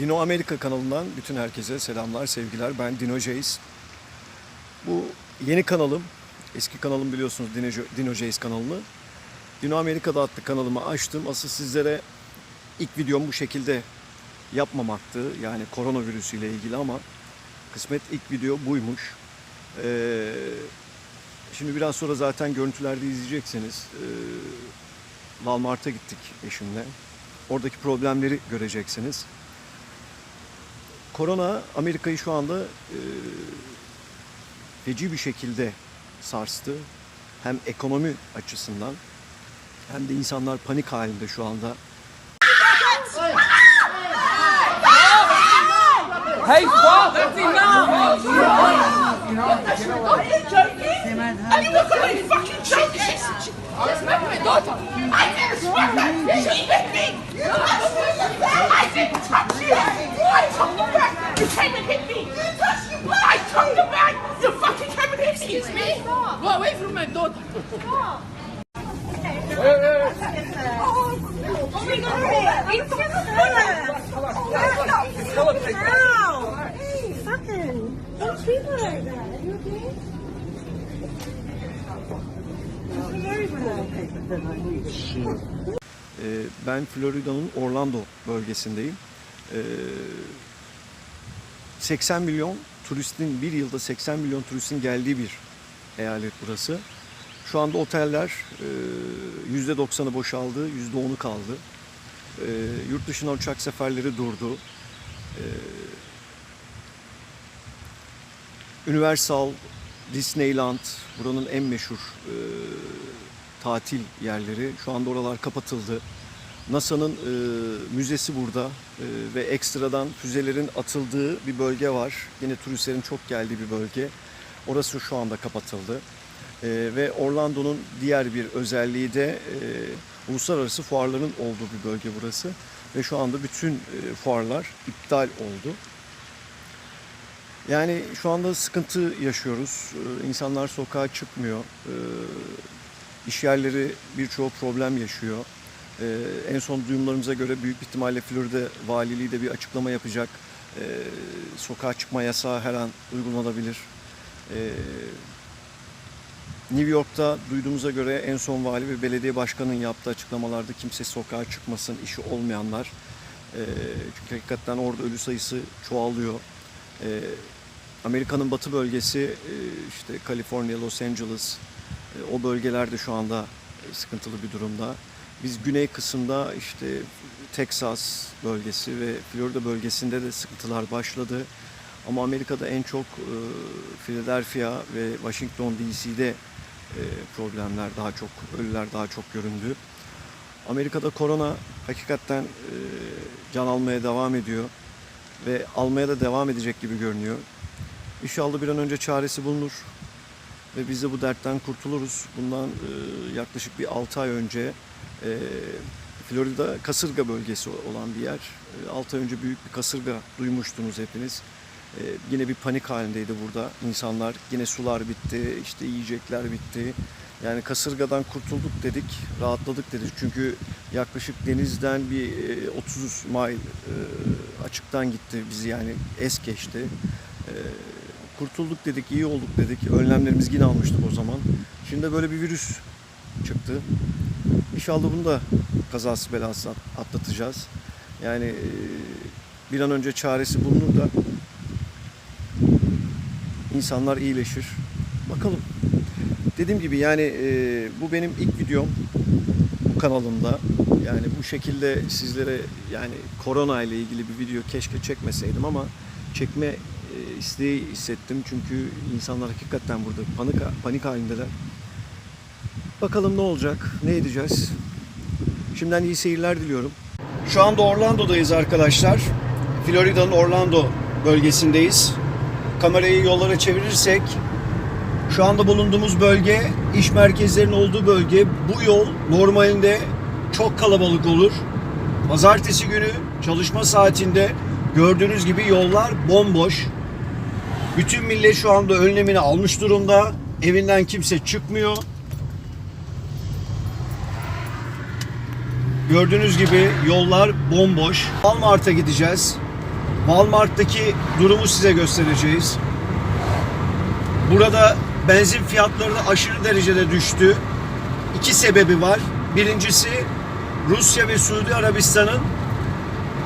Dino Amerika kanalından bütün herkese selamlar, sevgiler. Ben Dino Jace. Bu yeni kanalım. Eski kanalım biliyorsunuz Dino, Dino Jace kanalını. Dino Amerika'da adlı kanalımı açtım. Asıl sizlere ilk videom bu şekilde yapmamaktı. Yani koronavirüsü ile ilgili ama kısmet ilk video buymuş. Ee, şimdi biraz sonra zaten görüntülerde izleyeceksiniz. Ee, Walmart'a gittik eşimle. Oradaki problemleri göreceksiniz. Korona Amerika'yı şu anda e, feci bir şekilde sarstı. Hem ekonomi açısından hem de insanlar panik halinde şu anda. Hey, stop! That's enough! Are you joking? Are you fucking Ben Florida'nın Orlando bölgesindeyim. Ee, 80 milyon turistin bir yılda 80 milyon turistin geldiği bir eyalet burası. Şu anda oteller e, %90'ı boşaldı, %10'u kaldı. Ee, Yurt dışına uçak seferleri durdu. Ee, Universal, Disneyland, buranın en meşhur e, tatil yerleri. Şu anda oralar kapatıldı. NASA'nın e, müzesi burada e, ve ekstradan füzelerin atıldığı bir bölge var. Yine turistlerin çok geldiği bir bölge. Orası şu anda kapatıldı. E, ve Orlando'nun diğer bir özelliği de e, uluslararası fuarların olduğu bir bölge burası. Ve şu anda bütün e, fuarlar iptal oldu. Yani şu anda sıkıntı yaşıyoruz. Ee, İnsanlar sokağa çıkmıyor. Ee, İş yerleri birçoğu problem yaşıyor. Ee, En son duyumlarımıza göre büyük ihtimalle Florida valiliği de bir açıklama yapacak. Ee, Sokağa çıkma yasağı her an uygulanabilir. Ee, New York'ta duyduğumuza göre en son vali ve belediye başkanının yaptığı açıklamalarda kimse sokağa çıkmasın, işi olmayanlar. Ee, Çünkü hakikaten orada ölü sayısı çoğalıyor. Ee, Amerika'nın batı bölgesi e, işte Kaliforniya, Los Angeles e, o bölgelerde şu anda e, sıkıntılı bir durumda. Biz güney kısımda işte Texas bölgesi ve Florida bölgesinde de sıkıntılar başladı. Ama Amerika'da en çok e, Philadelphia ve Washington DC'de e, problemler daha çok, ölüler daha çok göründü. Amerika'da korona hakikaten e, can almaya devam ediyor ve almaya da devam edecek gibi görünüyor. İnşallah bir an önce çaresi bulunur ve biz de bu dertten kurtuluruz. Bundan e, yaklaşık bir 6 ay önce e, Florida kasırga bölgesi olan bir yer. 6 ay önce büyük bir kasırga duymuştunuz hepiniz. E, yine bir panik halindeydi burada insanlar. Yine sular bitti, işte yiyecekler bitti. Yani kasırgadan kurtulduk dedik, rahatladık dedik. Çünkü yaklaşık denizden bir e, 30 mile e, açıktan gitti bizi yani es geçti. E, kurtulduk dedik, iyi olduk dedik. Önlemlerimizi yine almıştık o zaman. Şimdi böyle bir virüs çıktı. İnşallah bunu da kazası belası atlatacağız. Yani e, bir an önce çaresi bulunur da insanlar iyileşir. Bakalım. Dediğim gibi yani e, bu benim ilk videom bu kanalımda. Yani bu şekilde sizlere yani korona ile ilgili bir video keşke çekmeseydim ama çekme e, isteği hissettim. Çünkü insanlar hakikaten burada panik, panik halindeler. Bakalım ne olacak, ne edeceğiz. Şimdiden iyi seyirler diliyorum. Şu anda Orlando'dayız arkadaşlar. Florida'nın Orlando bölgesindeyiz. Kamerayı yollara çevirirsek şu anda bulunduğumuz bölge iş merkezlerinin olduğu bölge. Bu yol normalinde çok kalabalık olur. Pazartesi günü çalışma saatinde gördüğünüz gibi yollar bomboş. Bütün millet şu anda önlemini almış durumda. Evinden kimse çıkmıyor. Gördüğünüz gibi yollar bomboş. Walmart'a gideceğiz. Walmart'taki durumu size göstereceğiz. Burada benzin fiyatları aşırı derecede düştü. İki sebebi var. Birincisi Rusya ve Suudi Arabistan'ın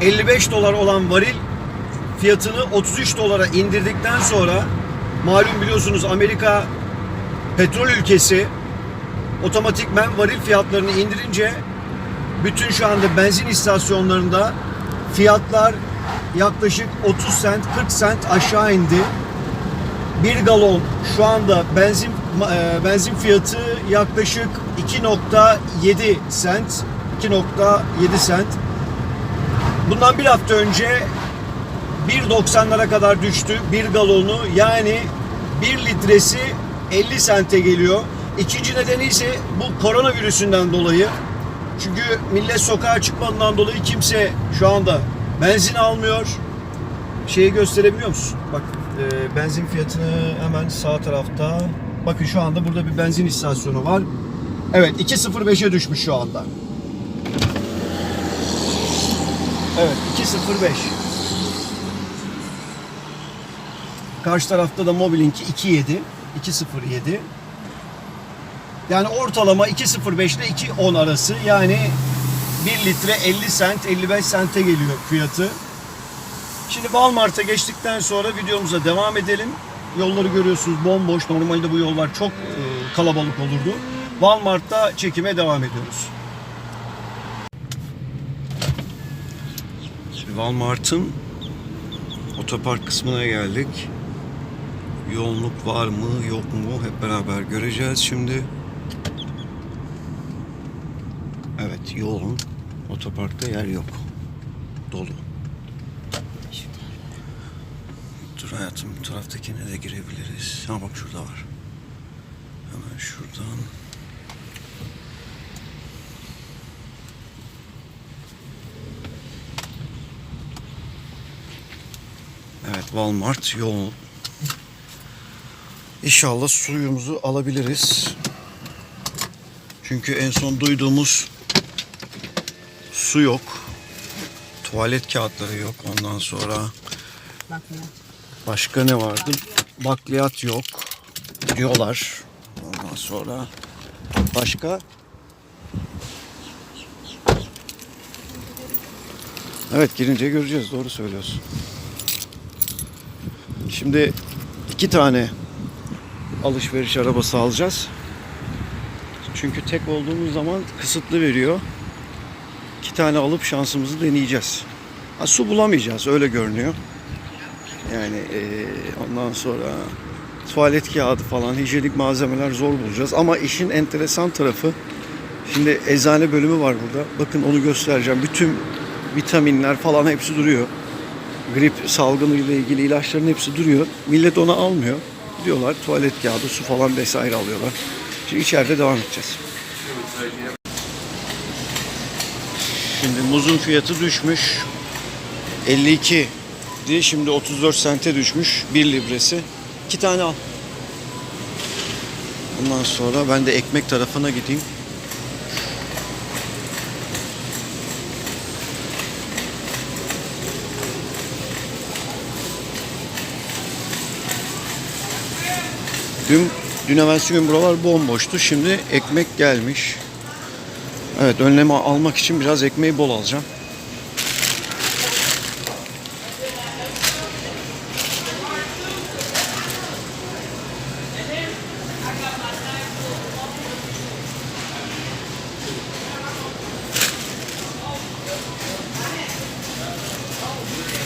55 dolar olan varil fiyatını 33 dolara indirdikten sonra malum biliyorsunuz Amerika petrol ülkesi otomatikmen varil fiyatlarını indirince bütün şu anda benzin istasyonlarında fiyatlar yaklaşık 30 sent 40 sent aşağı indi. Bir galon şu anda benzin e, benzin fiyatı yaklaşık 2.7 sent 2.7 sent. Bundan bir hafta önce 1.90'lara kadar düştü bir galonu yani 1 litresi 50 sente geliyor. İkinci nedeni ise bu koronavirüsünden dolayı. Çünkü millet sokağa çıkmadığından dolayı kimse şu anda benzin almıyor. Şeyi gösterebiliyor musun? Bak e, benzin fiyatını hemen sağ tarafta. Bakın şu anda burada bir benzin istasyonu var. Evet 2.05'e düşmüş şu anda. Evet 2.05. Karşı tarafta da Mobilinki 2.7. 2.07. Yani ortalama 2.05 ile 2.10 arası. Yani 1 litre 50 sent 55 sente geliyor fiyatı. Şimdi Walmart'a geçtikten sonra videomuza devam edelim. Yolları görüyorsunuz bomboş. Normalde bu yollar çok e, kalabalık olurdu. Walmart'ta çekime devam ediyoruz. Şimdi Walmart'ın otopark kısmına geldik. Yoğunluk var mı yok mu hep beraber göreceğiz şimdi. Evet yoğun. Otoparkta yer yok. Dolu. Dur hayatım bu taraftakine de girebiliriz. Ha bak şurada var. Hemen şuradan. Evet Walmart yoğun. İnşallah suyumuzu alabiliriz. Çünkü en son duyduğumuz su yok. Tuvalet kağıtları yok. Ondan sonra başka ne vardı? Bakliyat yok diyorlar. Ondan sonra başka Evet girince göreceğiz. Doğru söylüyorsun. Şimdi iki tane alışveriş arabası alacağız. Çünkü tek olduğumuz zaman kısıtlı veriyor. İki tane alıp şansımızı deneyeceğiz. Ha, su bulamayacağız öyle görünüyor. Yani eee, ondan sonra tuvalet kağıdı falan hijyenik malzemeler zor bulacağız. Ama işin enteresan tarafı şimdi eczane bölümü var burada. Bakın onu göstereceğim. Bütün vitaminler falan hepsi duruyor. Grip salgını ile ilgili ilaçların hepsi duruyor. Millet onu almıyor. Diyorlar tuvalet kağıdı, su falan vesaire alıyorlar. Şimdi içeride devam edeceğiz. Şimdi muzun fiyatı düşmüş. 52 diye şimdi 34 sente düşmüş. 1 libresi. 2 tane al. Ondan sonra ben de ekmek tarafına gideyim. Dün, dün evvelsi gün buralar bomboştu. Şimdi ekmek gelmiş. Evet önlemi almak için biraz ekmeği bol alacağım.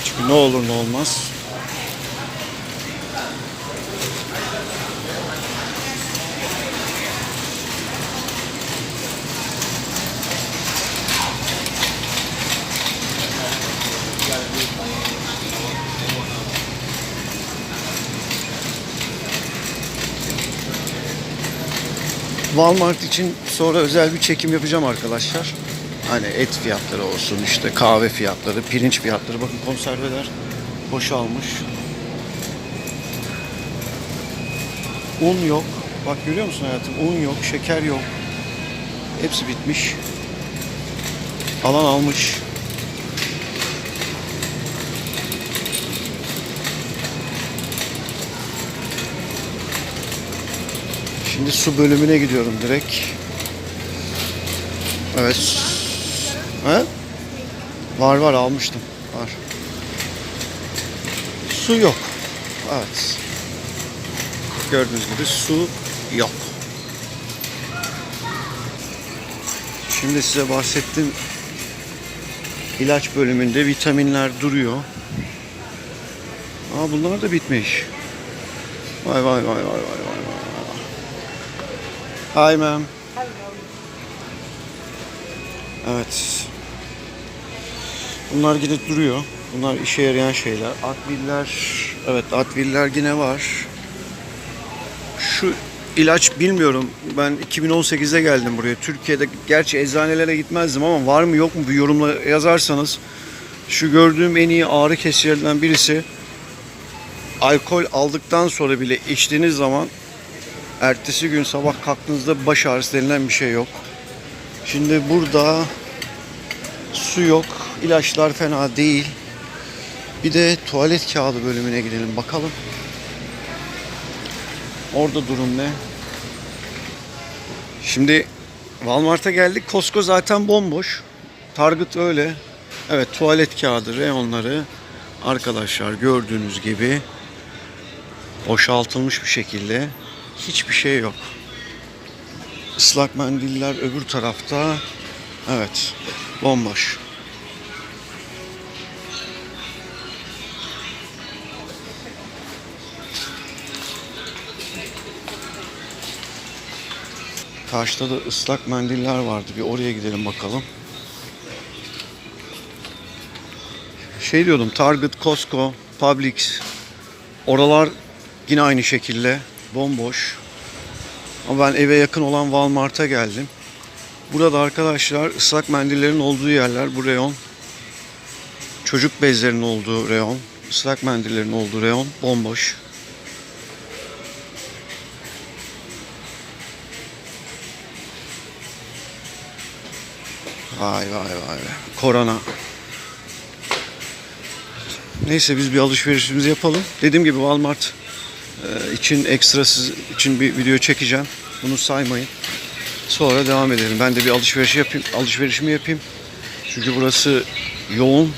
Çünkü ne olur ne olmaz. Walmart için sonra özel bir çekim yapacağım arkadaşlar. Hani et fiyatları olsun, işte kahve fiyatları, pirinç fiyatları. Bakın konserveler boşalmış. Un yok. Bak görüyor musun hayatım? Un yok, şeker yok. Hepsi bitmiş. Alan almış. Şimdi su bölümüne gidiyorum direkt. Evet. He? Var var almıştım. Var. Su yok. Evet. Gördüğünüz gibi su yok. Şimdi size bahsettim. ilaç bölümünde vitaminler duruyor. Aa bunlar da bitmiş. Vay vay vay vay vay. Hi ma'am. Evet. Bunlar yine duruyor. Bunlar işe yarayan şeyler. Adviller, evet Adviller yine var. Şu ilaç bilmiyorum. Ben 2018'de geldim buraya. Türkiye'de gerçi eczanelere gitmezdim ama var mı yok mu bir yorumla yazarsanız. Şu gördüğüm en iyi ağrı kesicilerinden birisi. Alkol aldıktan sonra bile içtiğiniz zaman ertesi gün sabah kalktığınızda baş ağrısı denilen bir şey yok. Şimdi burada su yok. ilaçlar fena değil. Bir de tuvalet kağıdı bölümüne gidelim bakalım. Orada durum ne? Şimdi Walmart'a geldik. Costco zaten bomboş. Target öyle. Evet tuvalet kağıdı, reyonları arkadaşlar gördüğünüz gibi boşaltılmış bir şekilde hiçbir şey yok. Islak mendiller öbür tarafta. Evet. Bomboş. Karşıda da ıslak mendiller vardı. Bir oraya gidelim bakalım. Şey diyordum Target, Costco, Publix. Oralar yine aynı şekilde bomboş. Ama ben eve yakın olan Walmart'a geldim. Burada arkadaşlar ıslak mendillerin olduğu yerler bu reyon. Çocuk bezlerinin olduğu reyon. ıslak mendillerin olduğu reyon bomboş. Vay vay vay. vay. Korona. Neyse biz bir alışverişimizi yapalım. Dediğim gibi Walmart e, için ekstrasız için bir video çekeceğim. Bunu saymayın. Sonra devam edelim. Ben de bir alışveriş yapayım, alışverişimi yapayım. Çünkü burası yoğun.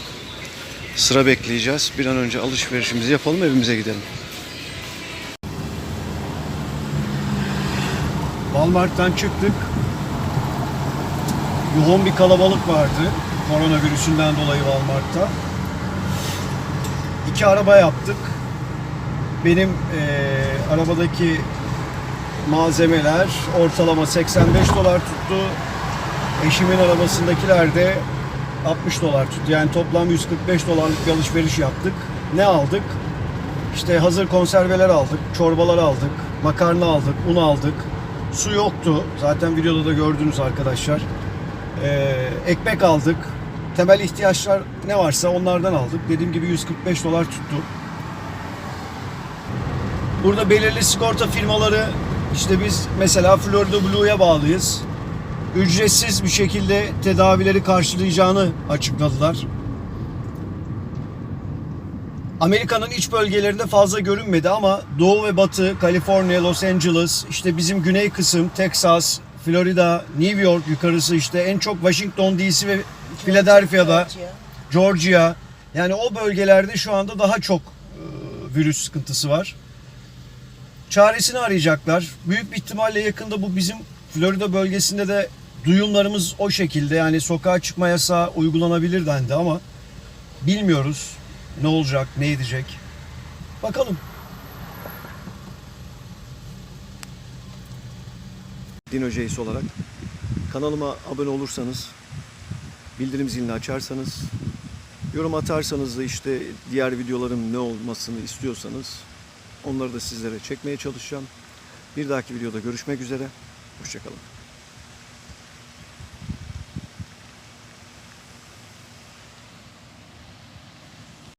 Sıra bekleyeceğiz. Bir an önce alışverişimizi yapalım, evimize gidelim. Walmart'tan çıktık. Yoğun bir kalabalık vardı. Koronavirüsünden dolayı Walmart'ta. İki araba yaptık. Benim eee, arabadaki malzemeler ortalama 85 dolar tuttu. Eşimin arabasındakiler de 60 dolar tuttu. Yani toplam 145 dolarlık bir alışveriş yaptık. Ne aldık? İşte hazır konserveler aldık, çorbalar aldık, makarna aldık, un aldık. Su yoktu. Zaten videoda da gördünüz arkadaşlar. Ee, ekmek aldık. Temel ihtiyaçlar ne varsa onlardan aldık. Dediğim gibi 145 dolar tuttu. Burada belirli sigorta firmaları işte biz mesela Florida Blue'ya bağlıyız. Ücretsiz bir şekilde tedavileri karşılayacağını açıkladılar. Amerika'nın iç bölgelerinde fazla görünmedi ama Doğu ve Batı, Kaliforniya, Los Angeles, işte bizim güney kısım, Texas, Florida, New York yukarısı işte en çok Washington DC ve Philadelphia'da, Georgia. Yani o bölgelerde şu anda daha çok e, virüs sıkıntısı var. Çaresini arayacaklar. Büyük bir ihtimalle yakında bu bizim Florida bölgesinde de duyumlarımız o şekilde. Yani sokağa çıkma yasağı uygulanabilir dendi ama bilmiyoruz ne olacak, ne edecek. Bakalım. Dino Jace olarak kanalıma abone olursanız, bildirim zilini açarsanız, yorum atarsanız da işte diğer videolarım ne olmasını istiyorsanız onları da sizlere çekmeye çalışacağım. Bir dahaki videoda görüşmek üzere. Hoşçakalın.